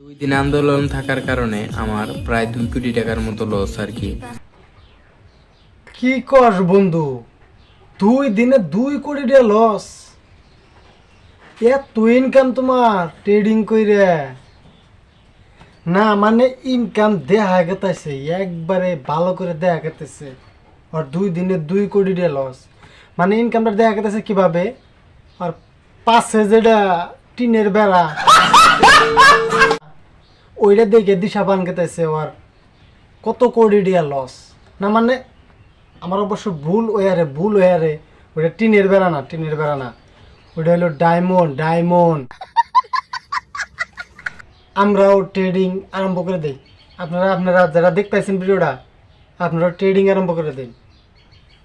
দুই দিন আন্দোলন থাকার কারণে আমার প্রায় দুই কোটি টাকার মতো লস আর কি। কি কর বন্ধু? দুই দিনে দুই কোটি টাকা লস এত ইনকাম তোমার ট্রেডিং কইরে। না মানে ইনকাম দেখা গেতেছে, একবারে ভালো করে দেখা গেতেছে। আর দুই দিনে দুই কোটি টাকা লস মানে ইনকামটা দেখা গেতেছে কীভাবে? আর পাশে যেটা টিনের বেড়া। ওইটা দেখে দিশা পান গেতেছে আর কত কোটি টাকা লস না মানে আমার অবশ্য ভুল ওয়ারে ভুল ওয়ারে। ওটা টিনের বেড়া না, টিনের বেড়া না। ওটা হলো ডায়মন্ড ডায়মন্ড আমরাও ট্রেডিং আরম্ভ করে দিই। আপনারা আপনারা যারা দেখতেছেন ভিডিওটা আপনারা ট্রেডিং আরম্ভ করে দিন।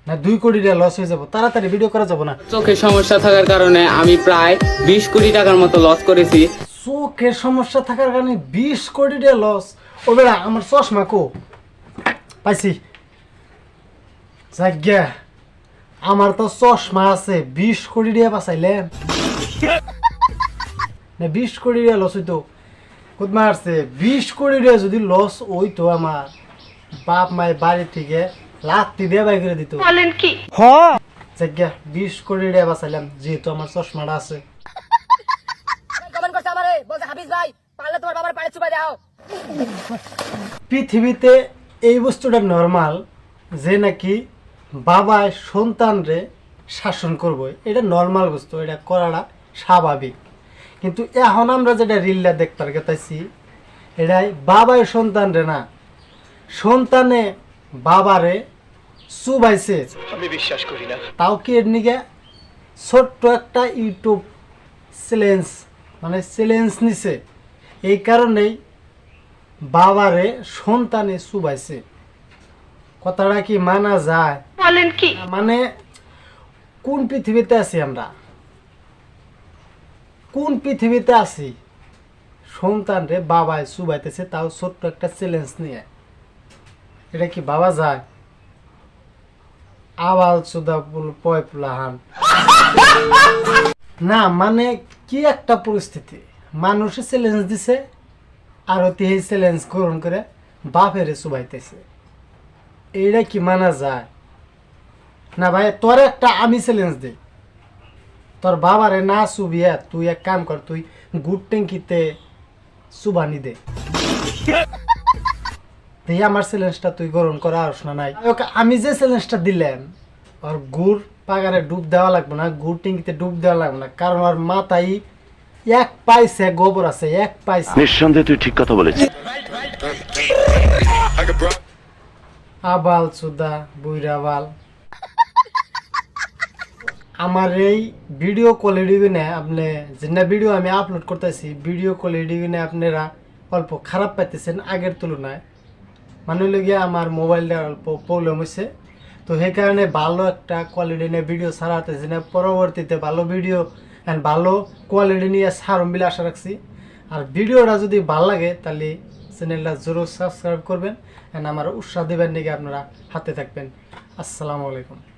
না, দুই কোটি টাকা লস হয়ে যাব। তাড়াতাড়ি ভিডিও করা যাব না। চোখের সমস্যা থাকার কারণে আমি প্রায় বিশ কোটি টাকার মতো লস করেছি। চোখের সমস্যা থাকার কারণে বিশ কোটি টাকা লস ও বেড়া আমার চশমা কো? পাইছি। যাজ্ঞা আমার তো চশমা আছে বিশ কোটি টাকা বাঁচাইলে। না বিশ কোটি টাকা লস হইতো। কোথ মারছে বিশ কোটি টাকা যদি লস হইতো আমার বাপ মায়ের বাড়ি থেকে লাত্তি দিয়ে বাই করে দিত। বলেন কি? যাজ্ঞা বিশ কোটি টাকা বাঁচাইলাম যেহেতু আমার চশমাটা আছে। বলছে হাফিজ ভাই পারলে তোমার বাবার পায়ে চুপাই দাও। পৃথিবীতে এই বস্তুটা নর্মাল যে নাকি বাবায় সন্তানরে শাসন করব। এটা নর্মাল বস্তু এটা করাটা স্বাভাবিক। কিন্তু এখন আমরা যেটা রিলটা দেখতে গেতেছি এটাই বাবায় সন্তানরে না সন্তানে বাবারে চুবাইছে। আমি বিশ্বাস করি না। তাও কি এর নিকে ছোট্ট একটা ইউটিউব চ্যালেঞ্জ মানে চ্যালেঞ্জ নিছে। এই কারণেই বাবারে সন্তানে চুবাইছে। কথাটা কি মানা যায়? বলেন কি? মানে কোন পৃথিবীতে আছি আমরা? কোন পৃথিবীতে আছি? সন্তান রে বাবায় চুবাইতেছে তাও ছোট্ট একটা চ্যালেঞ্জ নিয়ে। এটা কি বাবা যায়? আবাল চুদা পুল পয় পুলাহান না মানে কি একটা পরিস্থিতি? মানুষে চ্যালেঞ্জ দিছে, আর অতি এই চ্যালেঞ্জ গ্রহণ করে বাপেরে চুবাইতেছে। এইটা কি মানা যায়? না ভাই, তোর একটা আমি চ্যালেঞ্জ দিই। তোর বাবারে না চুবিয়া তুই এক কাম কর, তুই গুড ট্যাঙ্কিতে চুবানি দে। আমার চ্যালেঞ্জটা তুই গ্রহণ করা আর না নাই ওকে আমি যে চ্যালেঞ্জটা দিলাম ওর গুড় পাগারে ডুব দেওয়া লাগবে না গুড় ট্যাঙ্কিতে ডুব দেওয়া লাগবে না। কারণ ওর মাথায় এক পাইছে গোবর আছে এক পাইছে। নিঃসন্দেহে তুই ঠিক কথা বলেছিস। আবাল চুদা বুইরাবাল আমার এই ভিডিও কোয়ালিটিগুনে আপনি যেটা ভিডিও আমি আপলোড করতেছি ভিডিও কোয়ালিটিগুনে আপনারা অল্প খারাপ পাইতেছেন আগের তুলনায়। মানে লগিয়া আমার মোবাইলটা অল্প প্রবলেম হয়েছে তো সেই কারণে ভালো একটা কোয়ালিটি নিয়ে ভিডিও ছাড়াতেছি না পরবর্তীতে ভালো ভিডিও অ্যান্ড ভালো কোয়ালিটি নিয়ে ছাড়ম বলে আশা রাখছি। আর ভিডিওটা যদি ভালো লাগে তাহলে চ্যানেলটা জরুর সাবস্ক্রাইব করবেন অ্যান্ড আমার উৎসাহ দেবেন নাকি আপনারা হাতে থাকবেন। আসসালামু আলাইকুম।